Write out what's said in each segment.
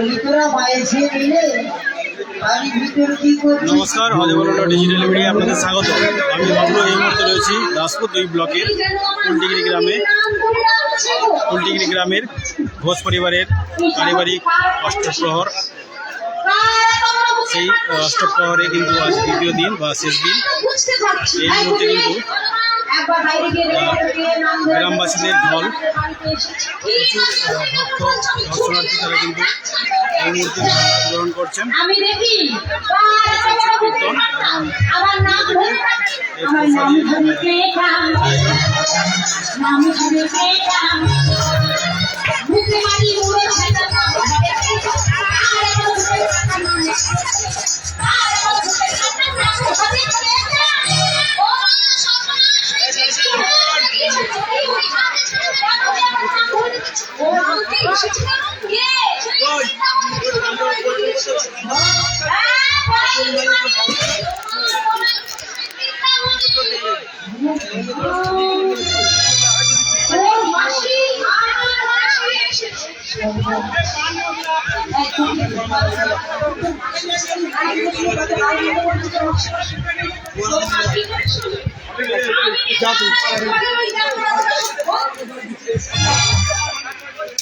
মায়ের ছেলে নিলে নমস্কার ডিজিটাল মিডিয়া আপনাদের স্বাগত। আমি বাবলু এই মুহূর্তে রয়েছি দাসপুর দুই ব্লকের কুলটিগিরি গ্রামে। কুলটিগিরি গ্রামের ঘোষ পরিবারের পারিবারিক অষ্টপ্রহর। সেই, অষ্টপ্রহরে কিন্তু আজ দ্বিতীয় দিন বা শেষ দিন। এই মুহূর্তে কিন্তু গ্রামবাসীদের ঢল। দর্শনার্থী তারা কিন্তু এই গ্রহণ করছেন। নাম জাতি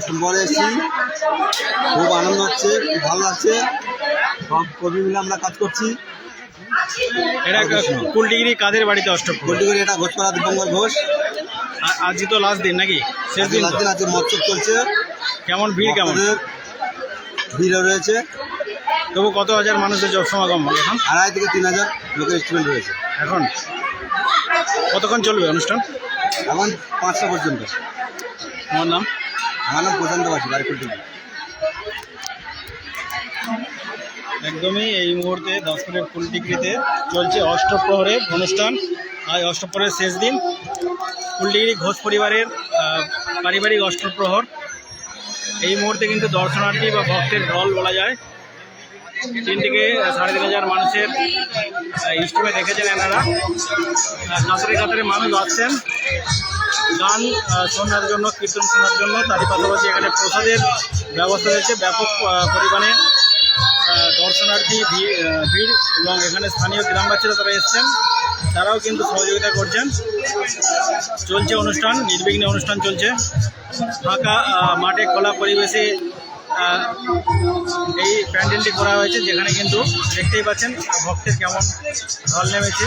অষ্টমবরে এসেছি। খুব আনন্দ হচ্ছে খুব ভালো লাগছে। সব কর্মী মিলে আমরা কাজ করছি। এটা কুলটিগিরি কাদের বাড়িতে গোল্ডি করে এটা ঘোষপাড়া দীপঙ্কর ঘোষ। আজই তো লাস্ট দিন নাকি? শেষ দিন চলছে। কেমন ভিড় কেমন? ভক্তদের ভিড় রয়েছে। তবু কত হাজার মানুষের জব সমাগম এখন? আড়াই থেকে তিন হাজার লোকের স্টুডেন্ট রয়েছে। এখন? কতক্ষণ চলবে অনুষ্ঠান? এখন পাঁচটা পর্যন্ত। আমার নাম? আমার নাম প্রশান্ত বাসী বাড়ি থেকে একদমই এই মুহূর্তে দশপুরের ফুল ডিগ্রিতে চলছে অষ্টপ্রহরের অনুষ্ঠান। আজ অষ্টপ্রহরের শেষ দিন। ফুলডিগ্রি ঘোষ পরিবারের পারিবারিক অষ্টপ্রহর। এই মুহূর্তে কিন্তু দর্শনার্থী বা ভক্তের দল বলা যায়। তিন থেকে সাড়ে তিন হাজার মানুষের ইস্টিমে দেখেছেন এনারা কাতারে কাতারে মানুষ আসছেন। গান শোনার জন্য, কীর্তন শোনার জন্য। তারই পাশাপাশি এখানে প্রসাদের ব্যবস্থা রয়েছে ব্যাপক পরিমাণে দর্শনার্থী, ভিড় এবং এখানে স্থানীয় গ্রামবাসীরা তারা এসছেন। তারাও কিন্তু সহযোগিতা করছেন। চলছে অনুষ্ঠান, নির্বিঘ্নে অনুষ্ঠান চলছে। ফাঁকা মাঠে খোলা পরিবেশে এই প্যান্ডেলটি করা হয়েছে যেখানে কিন্তু দেখতেই পাচ্ছেন ভক্তের কেমন ঢল নেমেছে।